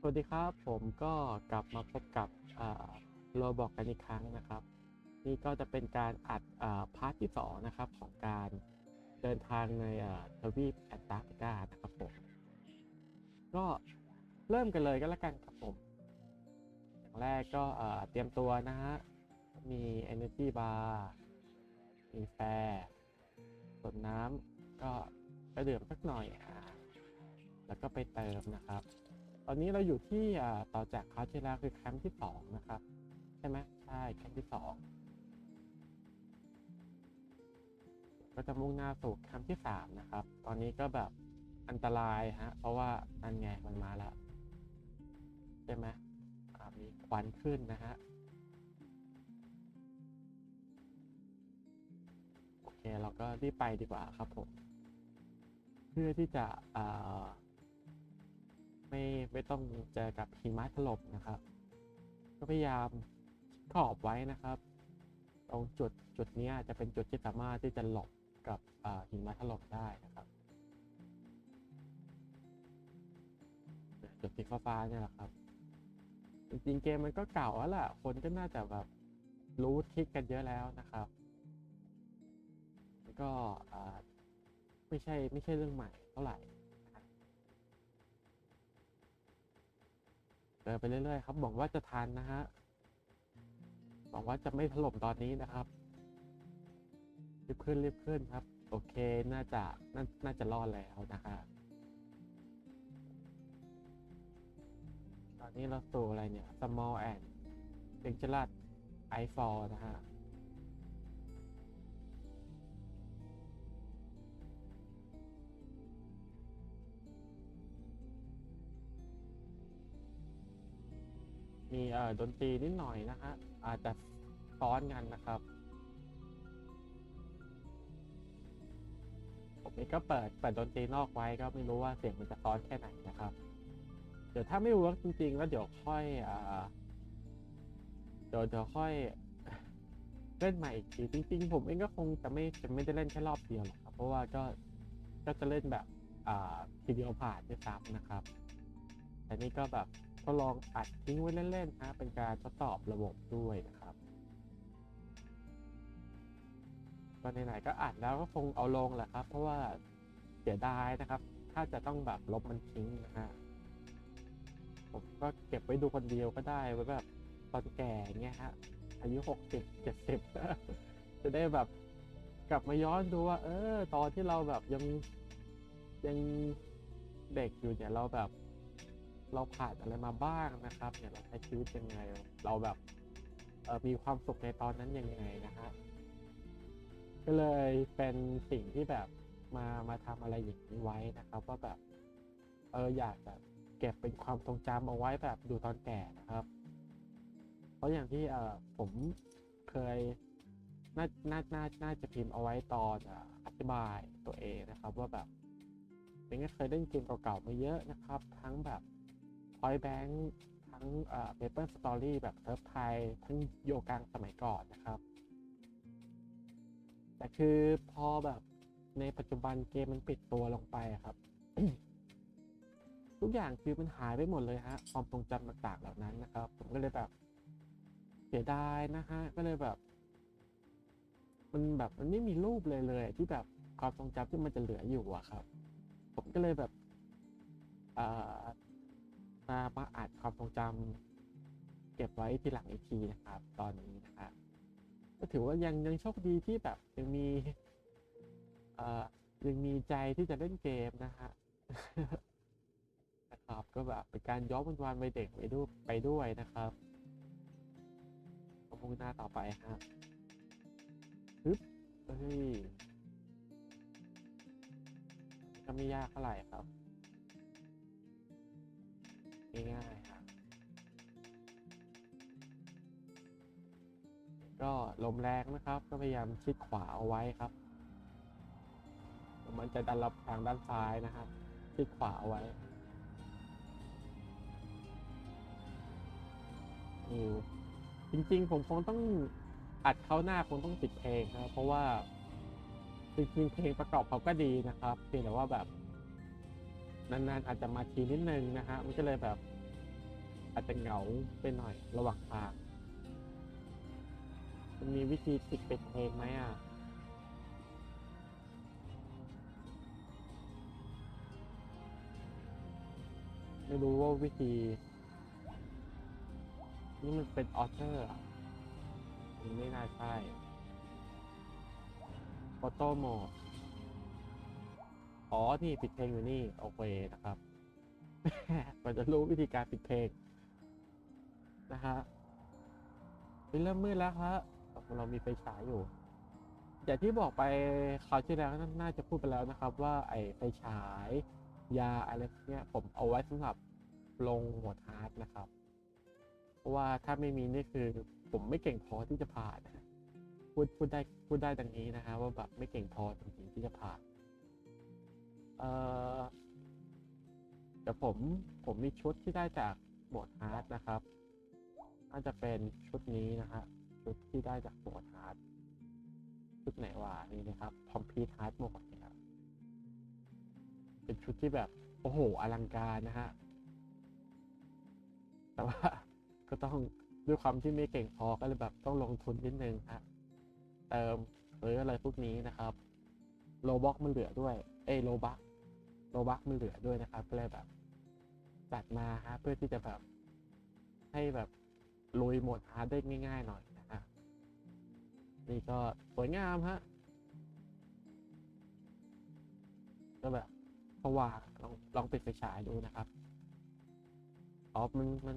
สวัสดีครับผมก็กลับมาพบกับโรบอกกันอีกครั้งนะครับ นี่ก็จะเป็นการอัดอพาร์ทที่สองนะครับของการเดินทางในทวีปแอนตาร์กติกานะครับผมก็เริ่มกันเลยก็แล้วกันครับผม อย่างแรกก็เตรียมตัวนะฮะมี Energy Bar มีแฟร์ส่วนน้ำก็กระดื่มสักหน่อยอ่าแล้วก็ไปเติมนะครับ ตอนนี้เราอยู่ที่ต่อจากคราวที่แล้วคือแคมป์ที่สองนะครับ ใช่ไหมใช่แคมป์ที่สองก็จะมุ่งหน้าสู่แคมป์ที่สามนะครับ ตอนนี้ก็แบบอันตรายฮะ เพราะว่านั่นไงมันมาแล้วใช่ไหมอ่ามีควันขึ้นนะฮะโอเคเราก็รีบไปดีกว่าครับผม เพื่อที่จะอ่า ไม่ไม่ต้องเจอกับหิมะถล่มนะครับ ก็พยายามขอบไว้นะครับ ตรงจุดจุดนี้จะเป็นจุดที่สามารถที่จะหลบกับหิมะถล่มได้นะครับ จุดสีฟ้าๆเนี่ยแหละครับ จริงๆเกมมันก็เก่าแล้วแหละคนก็น่าจะแบบรู้ทริกกันเยอะแล้วนะครับแล้วก็ไม่ใช่ไม่ใช่เรื่องใหม่เท่าไหร่ ดินไปเรื่อยๆครับหวังว่าจะทันนะฮะหวังว่าจะไม่ถล่มตอนนี้นะครับ รีบขึ้นรีบขึ้นครับ โอเคน่าจะนาน่าจะรอดแล้วนะฮะตอนนี้เราสู่อะไรเนี่ย small and dangerous i fall นะฮะ มีเอ่อดนตรีนิดหน่อยนะฮะอาจจะซ้อนกันนะครับผมเองก็เปิดเปิดดนตรีนอกไว้ก็ไม่รู้ว่าเสียงมันจะซ้อนแค่ไหนนะครับ เดี๋ยวถ้าไม่เวิร์กจริง ๆ แล้วเดี๋ยวค่อยอ่าเดี๋ยวเดี๋ยวค่อยเล่นใหม่อีกทีจริง ๆ ผมเองก็คงจะไม่จะไม่ได้เล่นแค่รอบเดียวหรอกครับ เพราะว่าก็ก็จะเล่นแบบ อ่าทีเดียวผ่านด้วยซ้ำนะครับแต่นี่ก็แบบ ทดลองอัดทิ้งไว้เล่นๆนะเป็นการทดสอบระบบด้วยนะครับก็ไหนๆก็อัดแล้วก็คงเอาลงแหละครับ เพราะว่าเสียดายนะครับ ถ้าจะต้องแบบลบมันทิ้งนะฮะผมก็เก็บไว้ดูคนเดียวก็ได้ไว้แบบตอนแก่เงี้ยฮะอายุหกสิบเจ็ดสิบจะได้แบบกลับมาย้อนดูว่า เออ ตอนที่เราแบบยังยังเด็กอยู่เนี่ยเราแบบ เราผ่านอะไรมาบ้างนะครับเนี่ยเราใช้ชีวิตยังไง เราแบบเออมีความสุขในตอนนั้นยังไงนะฮะก็เลยเป็นสิ่งที่แบบมามาทำอะไรอย่างนี้ไว้นะครับว่าแบบเอออยากจะเก็บเป็นความทรงจำเอาไว้แบบดูตอนแก่นะครับ เพราะอย่างที่เออผมเคยน่าน่าน่าน่าจะพิมพ์เอาไว้ตอนอะอธิบายตัวเองนะครับ ว่าแบบเป็นก็เคยเล่นเกมเก่าๆมาเยอะนะครับ ทั้งแบบ พอยแบงค์ทั้งเอ่อเปเปอร์สตอรี่แบบเซิร์ฟไทย ทั้งโยกังสมัยก่อนนะครับ แต่คือพอแบบในปัจจุบันเกมมันปิดตัวลงไปครับ ทุกอย่างคือมันหายไปหมดเลยฮะ ความทรงจำต่างๆเหล่านั้นนะครับ ผมก็เลยแบบเสียดายนะฮะ ก็เลยแบบ มันแบบมันไม่มีรูปเลยเลยที่แบบความทรงจำที่มันจะเหลืออยู่อะครับ ผมก็เลยแบบอ่า มามาอัดความทรงจำเก็บไว้ทีหลังอีกทีนะครับ ตอนนี้นะครับก็ถือว่ายังยังโชคดีที่แบบยังมีเอ่อยังมีใจที่จะเล่นเกมนะฮะนะครับก็แบบเป็นการย้อนวันวันไปเด็กไปด้วยไปด้วยนะครับก็มุ่งหน้าต่อไปฮะฮึบเฮ้ยก็ไม่ยากเท่าไหร่ครับ ง่ายๆครับก็ลมแรงนะครับ ก็พยายามชิดขวาเอาไว้ครับมันจะดันรับทางด้านซ้ายนะครับชิดขวาเอาไว้อืมจริงๆ ผมคงต้องอัดเข้าหน้าคงต้องปิดเพลงครับเพราะว่าจริงๆเพลงประกอบเขาก็ดีนะครับ เพียงแต่ว่าแบบ นานๆอาจจะมาทีนิดนึงนะฮะมันก็เลยแบบ อาจจะเหงาไปหน่อยระหว่างทางมันมีวิธีติดเป็นเพลงไหมอะไม่รู้ว่าวิธี นี่มันเป็นออเทอร์อะมันไม่น่าใช่ฟอโต้โหมด อ๋อ นี่ปิดเพลงอยู่นี่ โอเคนะครับมันจะรู้วิธีการปิดเพลงนะฮะเป็นเริ่มมืดแล้วฮะเรามีไฟฉายอยู่ อย่างที่บอกไปคราวที่แล้วน,น่าจะพูดไปแล้วนะครับ ว่าไอ้ไฟฉาย ยาอะไรพวกเนี้ยผมเอาไว้สำหรับลงหมดฮาร์ดนะครับ เพราะว่าถ้าไม่มีนี่คือ ผมไม่เก่งพอที่จะผ่านพูดพูดได้พูดได้ดังนี้นะฮะว่าแบบไม่เก่งพอจริงๆที่จะผ่าน เอ่อเดี๋ยวผมผมมีชุดที่ได้จากโหมดฮาร์ดนะครับน่าจะเป็นชุดนี้นะฮะชุดที่ได้จากโหมดฮาร์ดชุดไหนวะนี่นะครับพอมพีทฮาร์ดโหมดนะครับเป็นชุดที่แบบโอ้โหอลังการนะฮะแต่ว่าก็ต้องด้วยความที่ไม่เก่งพอก็เลยแบบต้องลงทุนนิดนึงฮะเติมหรืออะไรพวกนี้นะครับโลบ็อกมันเหลือด้วย เอโลบัก โลบักมันเหลือด้วยนะครับ ก็เลยแบบ จัดมาฮะเพื่อที่จะแบบ ให้แบบลุยหมดฮาร์ดได้ง่าย ๆ หน่อยนะฮะนี่ก็สวยงามฮะก็แบบสว่างลองลองปิดไฟฉายดูนะครับอ๋อมันมัน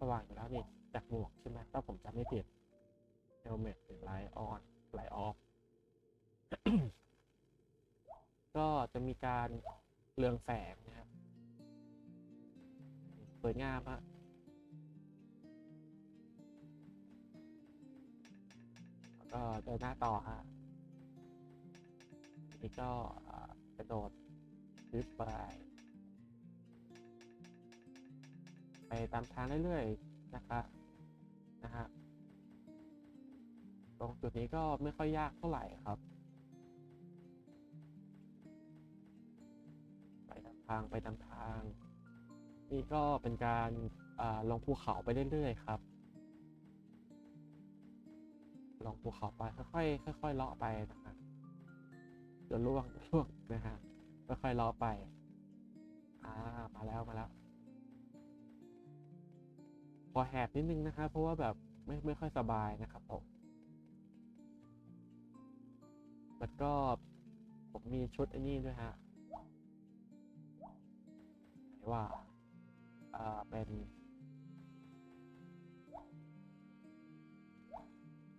สว่างอยู่แล้วนี่จากหมวกใช่ไหมถ้าผมจำไม่ผิดเฮลเมตไลท์ออนไลท์ออฟก็จะมีการ เรืองแสงนะครับสวยงามฮะแล้วก็เดินหน้าต่อฮะนี่ก็กระโดดยึดไปไปตามทางเรื่อยๆนะครับนะฮะตรงจุดนี้ก็ไม่ค่อยยากเท่าไหร่ครับ ทางไปตามทาง นี่ก็เป็นการอ่าลงภูเขาไปเรื่อยๆครับ ลงภูเขาไปค่อยๆค่อยๆเลาะไปนะครับเดี๋ยวล่วงล่วงนะฮะค่อยๆเลาะไปอ่ามาแล้วมาแล้วพอแหบนิดนึงนะครับ เพราะว่าแบบไม่ไม่ค่อยสบายนะครับผมแล้วก็ผมมีชุดไอ้นี่ด้วยฮะ ว่าอ่าเป็น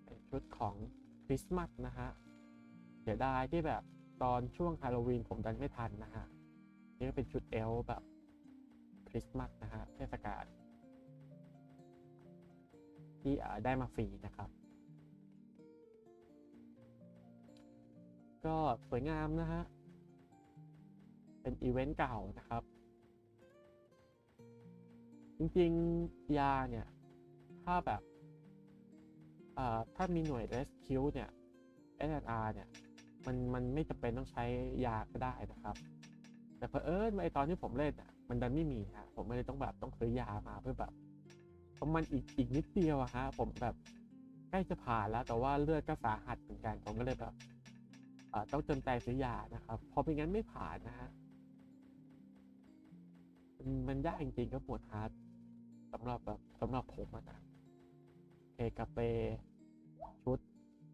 เป็นชุดของคริสต์มาสนะฮะเสียดายที่แบบตอนช่วงฮาโลวีนผมดันไม่ทันนะฮะนี่ก็เป็นชุดเอลแบบคริสต์มาสนะฮะเทศกาลที่ได้มาฟรีนะครับ ก็สวยงามนะฮะ เป็นอีเวนต์เก่านะครับ จริงๆ ยาเนี่ย ถ้าแบบถ้ามีหน่วย rescue เนี่ย SNR เนี่ย มันมันไม่จำเป็นต้องใช้ยาก็ได้นะครับ แต่เพอเอิญไอตอนที่ผมเล่นอะมันดันไม่มีฮะผมไม่เลยต้องแบบต้องซื้อยามาเพื่อแบบพระมันอีกอีกนิดเดียวอะฮะผมแบบใกล้จะผ่านแล้ว แต่ว่าเลือดก็สาหัสเหมือนกันผมก็เลยแบบเอ่อต้องจนใจซื้อยานะครับพราะไม่งั้นไม่ผ่านนะฮะมันยากจริงๆก็ปวดฮาร์ด สำหรับแบบสำหรับผมอะนะเคกาเปชุด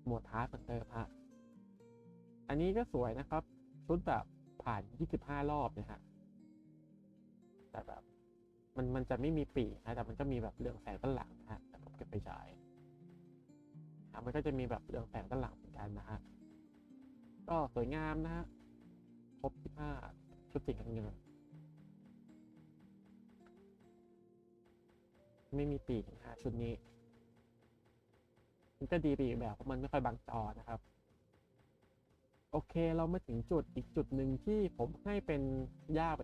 หมวดฮาร์ดเหมือนเดิมฮะอันนี้ก็สวยนะครับ ชุดแบบผ่าน 25 รอบนะฮะแต่แบบมันมันจะไม่มีปีกนะแต่มันก็มีแบบเรืองแสงด้านหลังนะฮะแต่ผมเก็บไปฉายอะมันก็จะมีแบบเรืองแสงด้านหลังเหมือนกันนะฮะก็สวยงามนะฮะครบ25ชุดสีเงิน ไม่มีปีกนะชุดนี้มันก็ดีไปอีกแบบเพราะมันไม่ค่อยบังจอนะครับ โอเคเรามาถึงจุดอีกจุดหนึ่งที่ผมให้เป็นยาก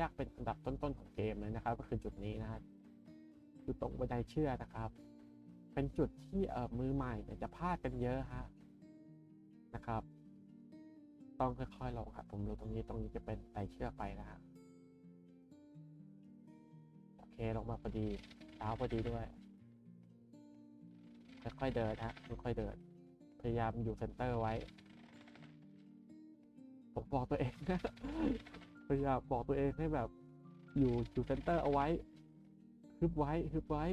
ยากเป็นอันดับต้นๆของเกมเลยนะครับ ก็คือจุดนี้นะจุดตรงบันไดเชื่อนะครับ เป็นจุดที่เอ่อมือใหม่เนี่ยจะพลาดกันเยอะฮะนะครับ ต้องค่อยๆลงครับผมดูตรงนี้ตรงนี้จะเป็นไดเชื่อไปนะฮะโอเคลงมาพอดี เท้าพอดีด้วยค่อยๆเดินฮะค่อยๆเดิน พยายามอยู่เซนเตอร์ไว้ผมบอกตัวเองนะพยายามบอกตัวเองให้แบบ อยู่อยู่เซนเตอร์เอาไว้ฮึบไว้ฮึบไว้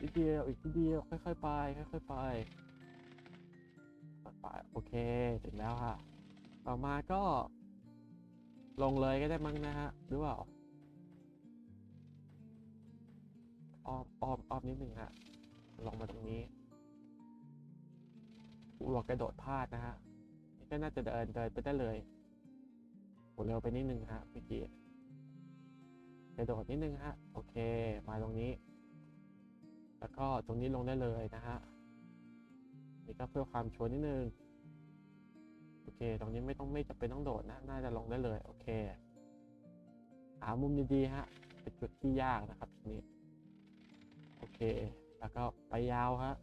อีกเดียวอีกนิดเดียวค่อยๆไปค่อยๆไปไปโอเคถึงแล้วฮะต่อมาก็ ลงเลยก็ได้มั้งนะฮะหรือเปล่า อ้อมอ้อมอ้อมนิดหนึ่งฮะลงมาตรงนี้กลัวกระโดดพลาดนะฮะนี่ก็น่าจะเดินเดินไปได้เลยโหเร็วไปนิดนึงฮะเมื่อกี้กระโดดนิดนึงฮะโอเค มาตรงนี้ แล้วก็ตรงนี้ลงได้เลยนะฮะนี่ก็เพื่อความชัวร์นิดนึงโอเค ตรงนี้ไม่ต้องไม่จำเป็นต้องโดดนะน่าจะลงได้เลย โอเค หามุมดีๆฮะเป็นจุดที่ยากนะครับทีนี้ อเค แล้วก็ไปยาวฮะ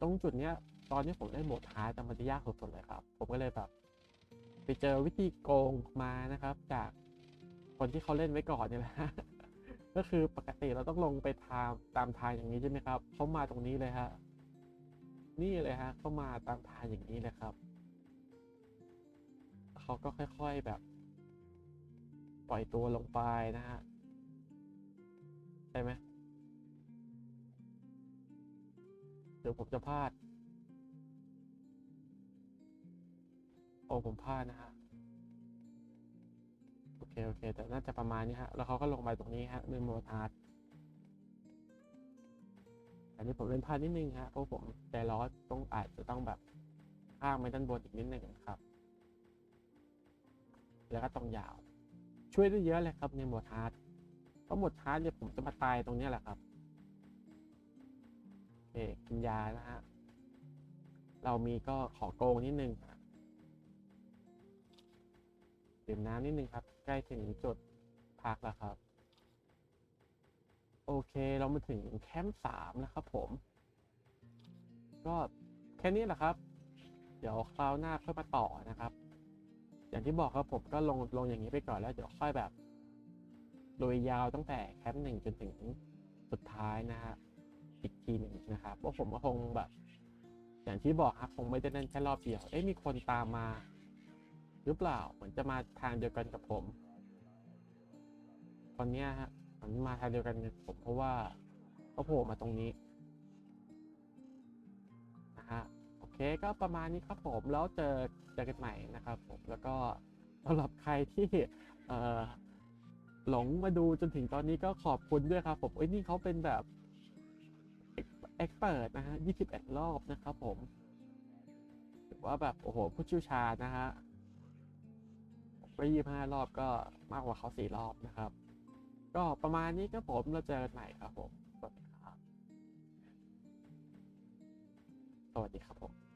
ตรงจุดเนี้ย ตอนนี้ผมเล่นโหมดฮาร์ดแต่มันจะยากสุดๆเลยครับ ผมก็เลยแบบ ไปเจอวิธีโกงมานะครับ จากคนที่เขาเล่นไว้ก่อนนี่แหละก็คือปกติเราต้องลงไปทางตามทางอย่างนี้ใช่ไหมครับ เขามาตรงนี้เลยฮะ นี่เลยฮะ เขามาตามทางอย่างนี้เลยครับ เขาก็ค่อยๆแบบ ปล่อยตัวลงไปนะฮะ ไหมเดี๋ยวผมจะพลาด โอ้ผมพลาดนะฮะ โอเค โอเค แต่น่าจะประมาณนี้ฮะ แล้วเขาก็ลงไปตรงนี้ฮะในโมดอาร์ตอันนี้ผมเล่นพลาดนิดนึงฮะ เพราะผมใจร้อนต้องอาจจะต้องแบบข้ามไปด้านบนอีกนิดนึงครับ แล้วก็ตรงยาว ช่วยได้เยอะเลยครับในโหมดฮาร์ด เพราะหมดฮาร์ดเนี่ยผมจะมาตายตรงนี้แหละครับโอเคกินยานะฮะ เรามีก็ขอโกงนิดนึงดื่มน้ำนิดนึงครับ ใกล้ถึงจุดพักแล้วครับ โอเคเรามาถึงแคมป์สามแล้วครับผม ก็แค่นี้แหละครับ เดี๋ยวคราวหน้าค่อยมาต่อนะครับ อย่างที่บอกครับผมก็ลงลงอย่างนี้ไปก่อนแล้วเดี๋ยวค่อยแบบ โดยยาวตั้งแต่แคมป์หนึ่งจนถึงสุดท้ายนะฮะอีกทีหนึ่งนะครับว่าผมก็คงแบบ อย่างที่บอกครับคงไม่ได้เล่นแค่รอบเดียว เอ๊ะมีคนตามมา หรือเปล่าเหมือนจะมาทางเดียวกันกับผมตอนเนี้ยฮะมันมาทางเดียวกันกับผมเพราะว่าเขาโผล่มาตรงนี้นะฮะโอเคก็ประมาณนี้ครับผมแล้วเจอเจอกันใหม่นะครับผมแล้วก็สำหรับใครที่เอ่อ หลงมาดูจนถึงตอนนี้ก็ขอบคุณด้วยครับผมเอ้ยนี่เขาเป็นแบบเอ็กเปิดนะฮะ21รอบนะครับผมถือว่าแบบโอ้โหผู้ชี่ยวชาญนะฮะไป25รอบก็มากกว่าเขา4รอบนะครับ ก็ประมาณนี้ครับผมเราเจอกันใหม่ครับผมสวัสดีครับสวัสดีครับผม